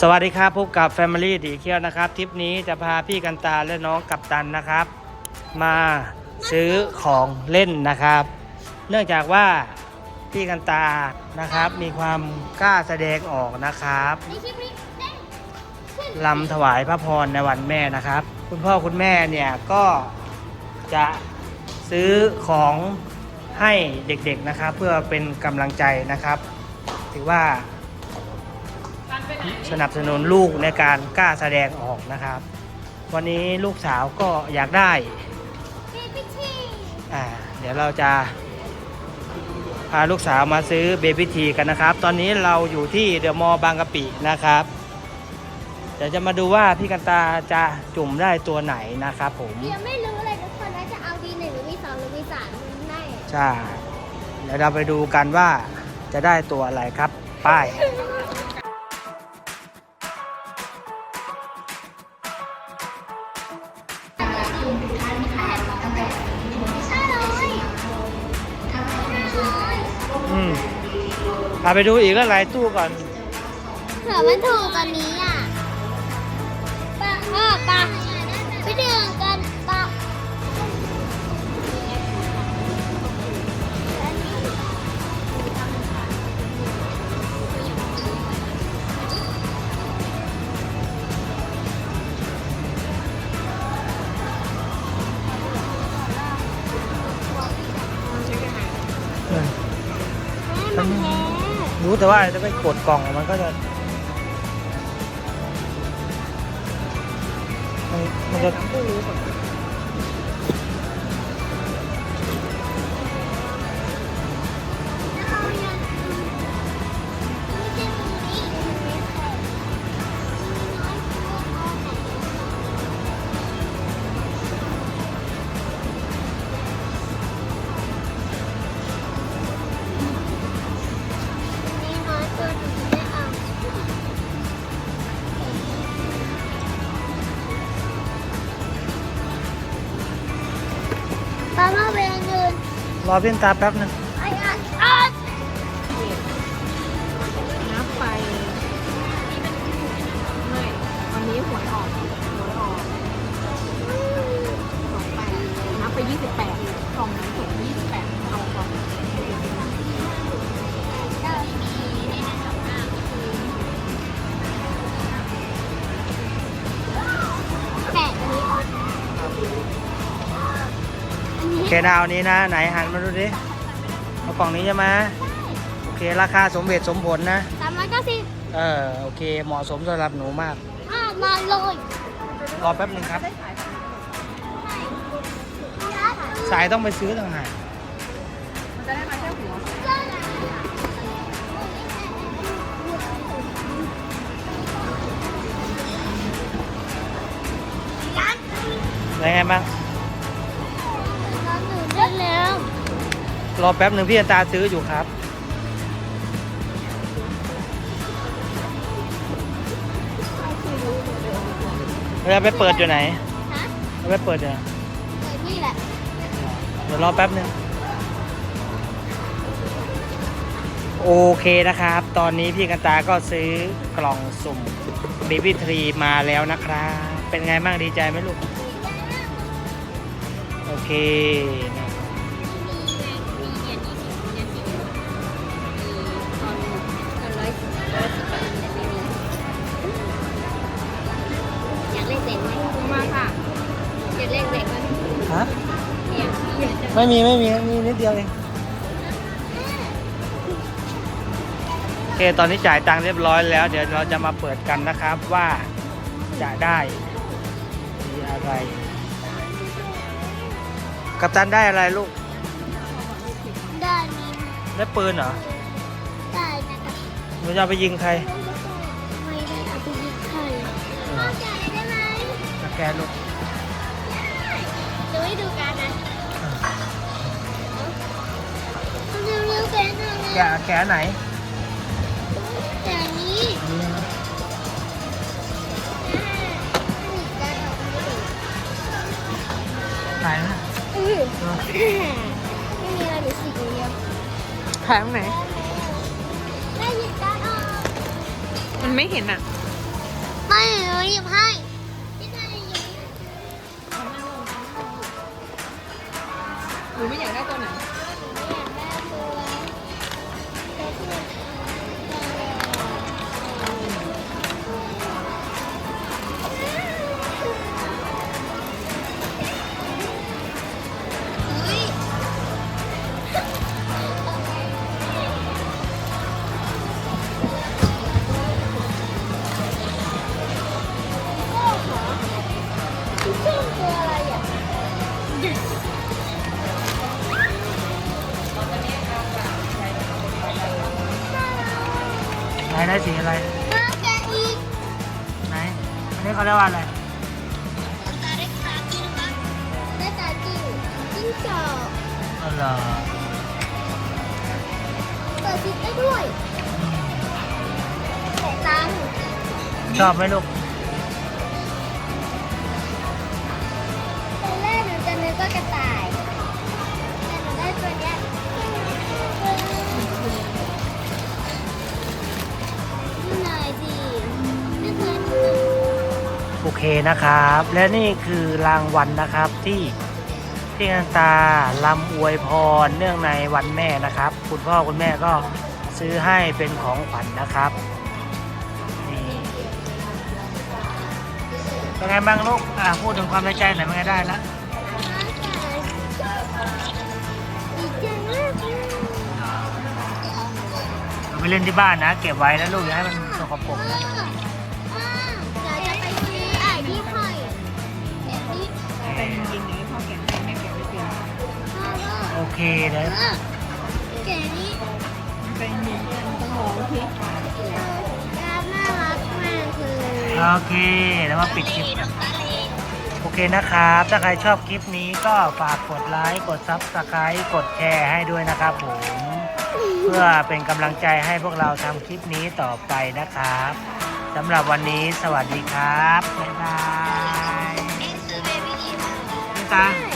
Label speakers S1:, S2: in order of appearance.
S1: สวัสดีครับพบกับ Family ดีเคียวนะครับทริปนี้จะพาพี่กันตาและน้องกัปตันนะครับ มาซื้อของเล่นนะครับ เนื่องจากว่าพี่กันตานะครับ มีความกล้าแสดงออกนะครับ
S2: ในคลิปนี้เต้นขึ้น
S1: ลำถวายพระพรในวันแม่นะครับ คุณพ่อคุณแม่เนี่ยก็จะซื้อของให้เด็กๆนะครับ เพื่อเป็นกำลังใจนะครับ ถือว่า สนับสนุนลูกในการกล้าแสดงออกนะครับ วันนี้ลูกสาวก็อยากได้
S2: เบบี้ที
S1: อ่าเดี๋ยวเราจะพาลูกสาวมาซื้อเบบี้ทีกันนะครับ ตอนนี้เราอยู่ที่เดอะมอลล์บางกะปินะครับ เดี๋ยวจะมาดูว่าพี่กันตาจะจุ่มได้ตัวไหนนะครับผม
S2: ยังไม่รู้เลยทุกคนว่าจะเอา V1 หรือ V2 หรือ V3 ได้
S1: ใช่เดี๋ยวเราไปดูกันว่าจะได้ตัวอะไรครับป้าย อืมเอาไปดูอีกแล้วหลายตู้ก่อน
S2: เผื่อมันถูกกว่านี้อะปะพ่อปะ แต่
S1: ว่าจะไปกดกล่องมันก็จะ มันมันจะ
S2: รอเพี่
S1: อนตาแป๊บหนึง
S2: ไอ้อันอัน
S3: นับไปไม่วันนี้หวยออกหวยออกสองแปดนับไปยี่สิบแปดกล่องนั้นถูกยี่สิบแปด เค
S1: นะเอานี้นะไหนหันมาดูดิเอากล่องนี้ใช่ไหมโอเคราคาสมเหตุสมผลนะ
S2: สามร้อยเก้าสิบ
S1: เออโอเคเหมาะสมสำหรับหนูมาก
S2: อ่ามาเลย
S1: รอแป๊บหนึ่งครับ สายต้องไปซื้อต่างหาก
S3: มันจะได้มาแค่หัว
S1: เป็นไงบ้าง รอแป๊บหนึ่งพี่อันตาซื้ออยู่ครับเราไปเปิดอยู่ไหน
S2: ฮะ
S1: เราไปเปิดอยู่ไหน
S2: เปิดนี่แหละ
S1: เดี๋ยวรอแป๊บหนึ่งโอเคนะครับ ตอนนี้พี่กันตาก็ซื้อกล่องสุ่ม Baby t r e e มาแล้วนะครับ เป็นไงบ้างดีใจไหมลูก โอเคนะ
S3: ไม่มี
S2: ไม่
S3: มีมีนิ
S1: ดเดียวเองโอเคตอนนี้จ่ายตังค์เรียบร้อยแล้ว เดี๋ยวเราจะมาเปิดกันนะครับว่าจะได้มีอะไร กัปตันได้อะไรลูก
S2: ได้นี้
S1: ได้ปืนเหรอ
S2: ได้นะคะ
S1: หนูจะเอาไปยิงใคร
S2: ไม่ได้เอาไปยิงใครพ่อจ่ายได้ไหม
S1: สแกนลูก
S2: ดูให้ดูกันนะ แกะหน่อย
S1: แกะแกะไหน
S2: แกะนี้
S1: อันนี้นะไหนนะ
S2: อือไม่มีอะไรหรือสีเดียว
S3: แผงไหน
S2: ได้หยิบการออก
S3: มันไม่เห็นอะ
S2: ไไม่หนูหยิบให้พี่นายหยิบ
S3: เอานั่งลงหนูไม่อยากได้ตัวไหน
S2: ไห
S1: นได้สีอะไร
S2: มาแกะอีก
S1: ไหน อันนี้เขาเรียกว่าอะไร
S2: ตาได้ขาจิ้งมั้ยได้ตาจิ้งจิ้งจอก
S1: อ๋อเหรอ
S2: เปิดซิปได้ด้วยแต่ตังค์
S1: ชอบไหมลูก
S2: เค
S1: นะครับ และนี่คือรางวัลนะครับที่ที่กันตาลำอวยพรเนื่องในวันแม่นะครับ คุณพ่อคุณแม่ก็ซื้อให้เป็นของขวัญนะครับนี่เป็นไงบ้างลูกอะพูดถึงความในใจหน่อยเป็นไงได้ล้ว
S2: ดีใจมากเลย
S1: เราไปเล่นที่บ้านนะ เก็บไว้นะลูกอย่าให้มันสกปรกนะ
S2: ว่า
S1: โอเคเล
S2: เอยอเก๋นี่
S3: เป็นจริงๆต้องลองที
S2: การน่ารักมากเลย
S1: โอเคแล้วมาปิดคลิป โอเคนะครับ ถ้าใครชอบคลิปนี้ก็ฝากกดไลค์ กดซับสไคร b ์กดแชร์ให้ด้วยนะครับผม เพื่อเป็นกำลังใจให้พวกเราทำคลิปนี้ต่อไปนะครับสำหรับวันนี้สวัสดีครับ บ๊ายบาย
S2: นี่คือเบบี้
S1: นี่ตา
S2: ใช่